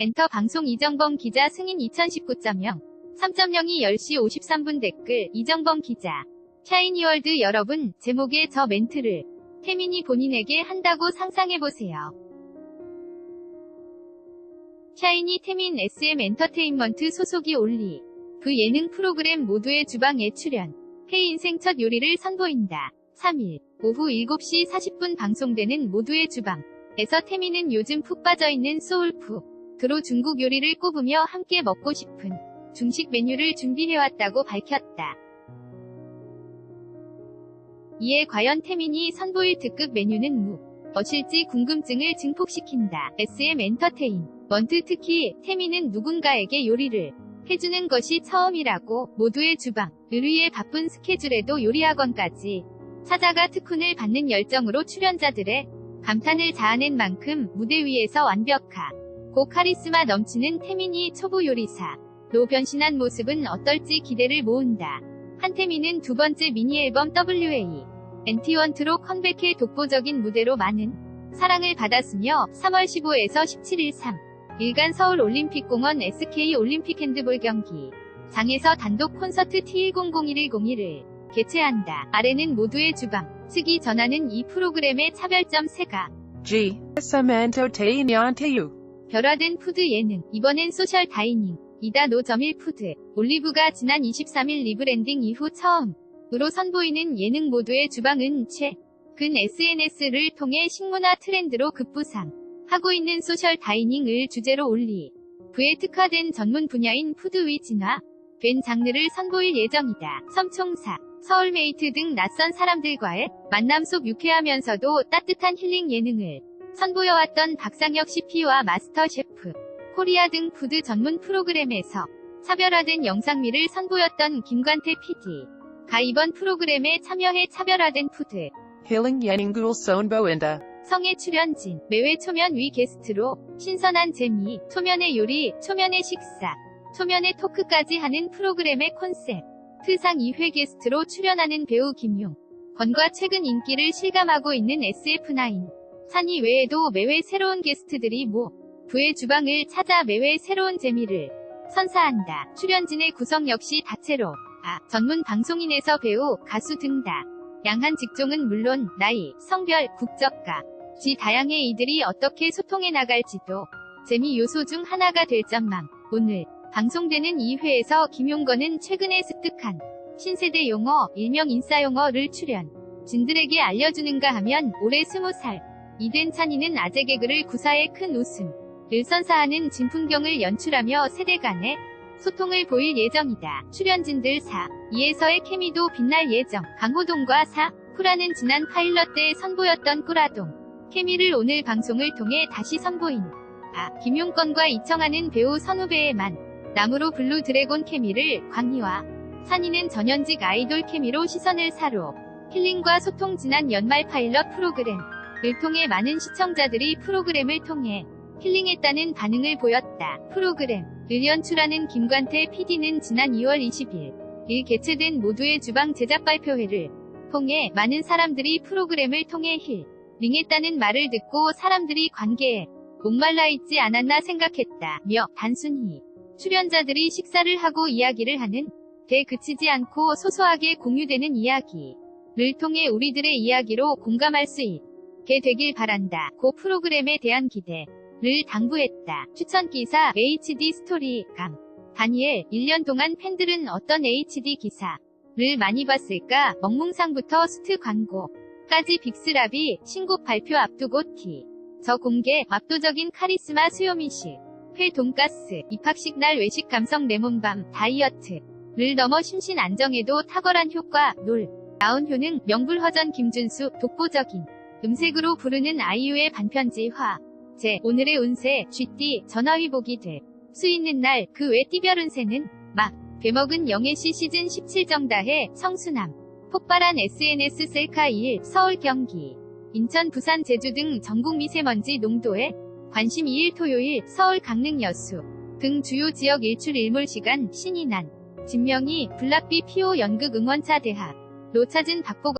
엔터 방송 이정범 기자 승인 2019.0 3.02 10시 53분 댓글 이정범 기자 샤이니월드 여러분 제목의 저 멘트를 태민이 본인에게 한다고 상상해보세요. 샤이니 태민 SM 엔터테인먼트 소속이 올리 그 예능 프로그램 모두의 주방에 출연 해 인생 첫 요리를 선보인다. 3일 오후 7시 40분 방송되는 모두의 주방에서 태민은 요즘 푹 빠져있는 소울푸 드로 중국 요리를 꼽으며 함께 먹고 싶은 중식 메뉴를 준비해왔다고 밝혔다. 이에 과연 태민이 선보일 특급 메뉴는 무엇일지 궁금증을 증폭시킨다. SM 엔터테인 먼트 특히 태민은 누군가에게 요리를 해주는 것이 처음이라고 모두의 주방, 의리의 바쁜 스케줄에도 요리학원까지 찾아가 특훈을 받는 열정으로 출연자들의 감탄을 자아낸 만큼 무대 위에서 완벽하 고 카리스마 넘치는 태민이 초보 요리사 로 변신한 모습은 어떨지 기대를 모은다. 한태민은 두 번째 미니 앨범 WA 엔티원트로 컴백해 독보적인 무대로 많은 사랑을 받았으며 3월 15에서 17일 3 일간 서울 올림픽공원 SK 올림픽 핸드볼 경기 장에서 단독 콘서트 T100101을 개최한다. 아래는 모두의 주방 측이 전하는 이 프로그램의 차별점 3가 G. SM Entertainment U. 별화된 푸드 예능. 이번엔 소셜 다이닝. 이다 노점일 푸드. 올리브가 지난 23일 리브랜딩 이후 처음으로 선보이는 예능 모두의 주방은 최근 SNS를 통해 식문화 트렌드로 급부상 하고 있는 소셜 다이닝을 주제로 올리 부에 특화된 전문 분야인 푸드 위 진화 된 장르를 선보일 예정이다. 섬총사 서울메이트 등 낯선 사람들과의 만남 속 유쾌하면서도 따뜻한 힐링 예능을 선보여왔던 박상혁 CP와 마스터 셰프, 코리아 등 푸드 전문 프로그램에서 차별화된 영상미를 선보였던 김관태 PD. 가 이번 프로그램에 참여해 차별화된 푸드, Healing Yeningul Sonboinda. 성의 출연진, 매회 초면 위 게스트로 신선한 재미, 초면의 요리, 초면의 식사, 초면의 토크까지 하는 프로그램의 콘셉트. 트상 2회 게스트로 출연하는 배우 김용. 건과 최근 인기를 실감하고 있는 SF9. 산이 외에도 매회 새로운 게스트들이 모 부의 주방을 찾아 매회 새로운 재미를 선사한다. 출연진의 구성 역시 다채로 아, 전문 방송인에서 배우, 가수 등다. 양한 직종은 물론 나이, 성별, 국적과 지 다양의 이들이 어떻게 소통해 나갈지도 재미 요소 중 하나가 될 점만 오늘 방송되는 2회에서 김용건은 최근에 습득한 신세대 용어, 일명 인싸 용어를 출연 진들에게 알려주는가 하면 올해 20살 이된 찬이는 아재 개그를 구사해 큰 웃음 을 선사하는 진풍경을 연출하며 세대 간의 소통을 보일 예정이다. 출연진들 4, 2에서의 케미도 빛날 예정. 강호동과 4, 쿠라는 지난 파일럿 때 선보였던 꾸라동. 케미를 오늘 방송을 통해 다시 선보인. 아, 김용건과 이청하는 배우 선후배에만 나무로 블루 드래곤 케미를 광희와 산이는 전현직 아이돌 케미로 시선을 사로 힐링과 소통 지난 연말 파일럿 프로그램. 을 통해 많은 시청자들이 프로그램을 통해 힐링했다는 반응을 보였다. 프로그램 을 연출하는 김관태 PD는 지난 2월 20일 일 개최된 모두의 주방 제작 발표회를 통해 많은 사람들이 프로그램을 통해 힐링했다는 말을 듣고 사람들이 관계에 목말라 있지 않았나 생각했다. 며 단순히 출연자들이 식사를 하고 이야기를 하는 데 그치지 않고 소소하게 공유되는 이야기를 통해 우리들의 이야기로 공감할 수 있 게 되길 바란다. 고 프로그램에 대한 기대 를 당부했다. 추천 기사 HD 스토리 강 다니엘 1년 동안 팬들은 어떤 HD 기사를 많이 봤을까? 먹몽상부터 수트 광고까지 빅스랍이 신곡 발표 앞두고 티. 저 공개 압도적인 카리스마 수요미식 회 돈가스 입학식 날 외식 감성 레몬밤 다이어트 를 넘어 심신 안정에도 탁월한 효과 놀 나온 효능 명불허전 김준수 독보적인 음색으로 부르는 아이유의 반편지화. 제 오늘의 운세 쥐띠 전화위 보기 될수 있는 날 그 외 띠별 운세는 막 되먹은 영애시 시즌 17 정다해 성수남 폭발한 SNS 셀카 2일 서울 경기 인천 부산 제주 등 전국 미세먼지 농도에 관심 2일 토요일 서울 강릉 여수 등 주요 지역 일출 일몰 시간 신이 난 진명이 블락비 피오 연극 응원차 대학 로 찾은 박보검